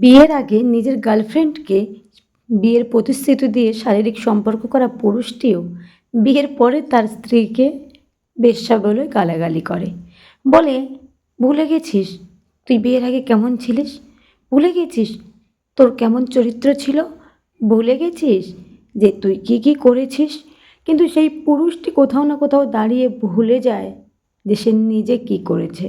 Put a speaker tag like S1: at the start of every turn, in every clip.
S1: বিয়ের আগে নিজের গার্লফ্রেন্ডকে বিয়ের প্রতিশ্রুতি দিয়ে শারীরিক সম্পর্ক করা পুরুষটিও বিয়ের পরে তার স্ত্রীকে বেশ্যা বলে গালাগালি করে। বলে, ভুলে গেছিস? তুই বিয়ের আগে কেমন ছিলিস? ভুলে গেছিস? তোর কেমন চরিত্র ছিল? ভুলে গেছিস যে তুই কী কী করেছিস? কিন্তু সেই পুরুষটি কোথাও না কোথাও দাঁড়িয়ে ভুলে যায়। যে সে নিজে কী করেছে।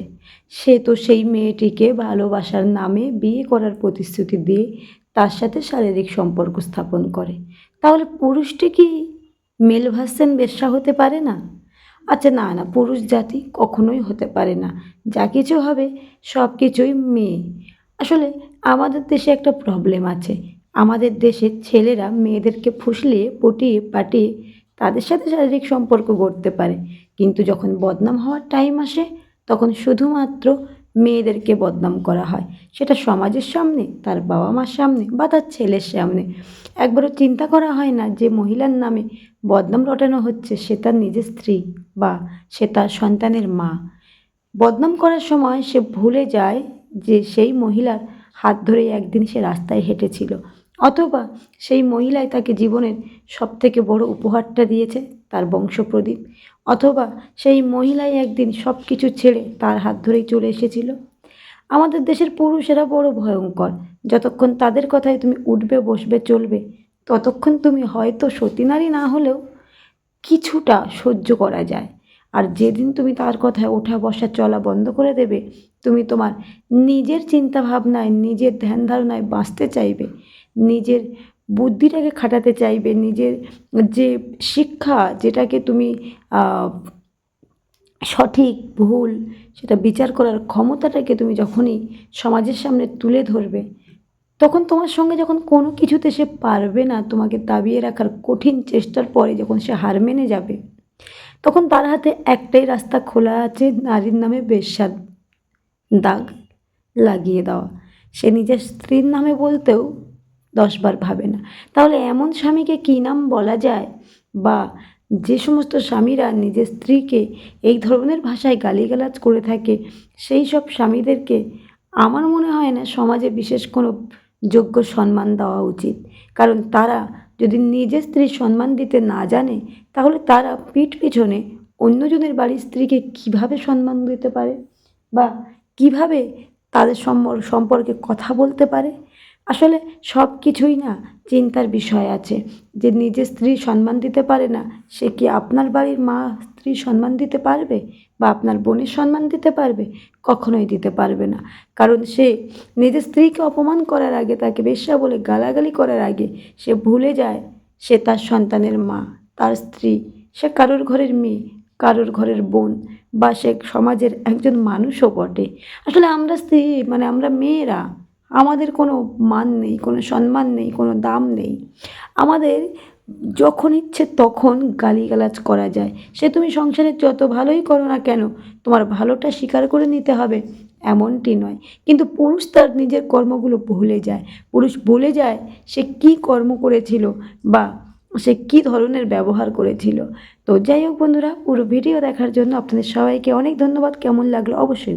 S1: সে তো সেই মেয়েটিকে ভালোবাসার নামে বিয়ে করার প্রতিশ্রুতি দিয়ে তার সাথে শারীরিক সম্পর্ক স্থাপন করে। তাহলে পুরুষটি কি মেল ভার্সেন বেশ্যা হতে পারে না? আচ্ছা না না, পুরুষ জাতি কখনোই হতে পারে না। যা কিছু হবে, সব কিছুই মেয়ে। আসলে আমাদের দেশে একটা প্রবলেম আছে। আমাদের দেশের ছেলেরা মেয়েদেরকে ফুসলিয়ে, পটিয়ে, পাটিয়ে তাদের সাথে শারীরিক সম্পর্ক গড়তে পারে। কিন্তু যখন বদনাম হওয়ার টাইম আসে, তখন শুধুমাত্র মেয়েদেরকে বদনাম করা হয়। সেটা সমাজের সামনে, তার বাবা মার সামনে বা তার ছেলের সামনে। একবারও চিন্তা করা হয় না যে মহিলার নামে বদনাম রটানো হচ্ছে সে তার নিজের স্ত্রী বা সে তার সন্তানের মা। বদনাম করার সময় সে ভুলে যায় যে সেই মহিলার হাত ধরে একদিন সে রাস্তায় হেঁটেছিল। অথবা সেই মহিলাই তাকে জীবনের সবথেকে বড় উপহারটা দিয়েছে, তার বংশপ্রদীপ। অথবা সেই মহিলাই একদিন সব কিছু ছেড়ে তার হাত ধরেই চলে এসেছিল। আমাদের দেশের পুরুষেরা বড় ভয়ঙ্কর। যতক্ষণ তাদের কথায় তুমি উঠবে, বসবে, চলবে, ততক্ষণ তুমি হয়তো সতী নারী না হলেও কিছুটা সহ্য করা যায়। আর যেদিন তুমি তার কথায় ওঠা, বসা, চলা বন্ধ করে দেবে, তুমি তোমার নিজের চিন্তা ভাবনায় নিজের ধ্যান ধারণায় বাঁচতে চাইবে। নিজের বুদ্ধিটাকে খাটাতে চাইবে, নিজের যে শিক্ষা যেটাকে তুমি সঠিক, ভুল সেটা বিচার করার ক্ষমতাটাকে তুমি যখনই সমাজের সামনে তুলে ধরবে, তখন তোমার সঙ্গে যখন কোনো কিছুতে সে পারবে না তোমাকে দাবিয়ে রাখার কঠিন চেষ্টার পরে যখন সে হার মেনে যাবে, তখন তার হাতে একটাই রাস্তা খোলা আছে, নারীর নামে বেশ্যার দাগ লাগিয়ে দেওয়া। সে নিজের স্ত্রীর নামে বলতেও দশবার ভাবে না। তাহলে এমন স্বামীকে কী নাম বলা যায়? বা যে সমস্ত স্বামীরা নিজের স্ত্রীকে এই ধরনের ভাষায় গালিগালাজ করে থাকে, সেই সব স্বামীদেরকে আমার মনে হয় না সমাজে বিশেষ কোনো যোগ্য সম্মান দেওয়া উচিত। কারণ তারা যদি নিজের স্ত্রীর সম্মান দিতে না জানে, তাহলে তারা পিঠ পিছনে অন্যজনের বাড়ির স্ত্রীকে কীভাবে সম্মান দিতে পারে? বা কীভাবে তাদের সম্পর্কে কথা বলতে পারে? আসলে সব কিছুই না চিন্তার বিষয় আছে। যে নিজের স্ত্রী সম্মান দিতে পারে না, সে কি আপনার বাড়ির মা স্ত্রী সম্মান দিতে পারবে? বা আপনার বোনের সম্মান দিতে পারবে? কখনোই দিতে পারবে না। কারণ সে নিজের স্ত্রীকে অপমান করার আগে, তাকে বেশ্যা বলে গালাগালি করার আগে সে ভুলে যায় সে তার সন্তানের মা, তার স্ত্রী, সে কারোর ঘরের মেয়ে, কারোর ঘরের বোন বা সে সমাজের একজন মানুষও বটে। আসলে আমরা স্ত্রী মানে আমরা মেয়েরা আমাদের কোনো মান নেই, কোনো সম্মান নেই, কোনো দাম নেই। আমাদের যখন ইচ্ছে তখন গালিগালাজ করা যায়। সে তুমি সংসারে যত ভালোই করো না কেন, তোমার ভালোটা স্বীকার করে নিতে হবে, এমনটি নয়। কিন্তু পুরুষ তার নিজের কর্মগুলো ভুলে যায়। পুরুষ ভুলে যায় সে কী কর্ম করেছিল বা সে কী ধরনের ব্যবহার করেছিল। তো যাই হোক বন্ধুরা, পুরো ভিডিও দেখার জন্য আপনাদের সবাইকে অনেক ধন্যবাদ। কেমন লাগল অবশ্যই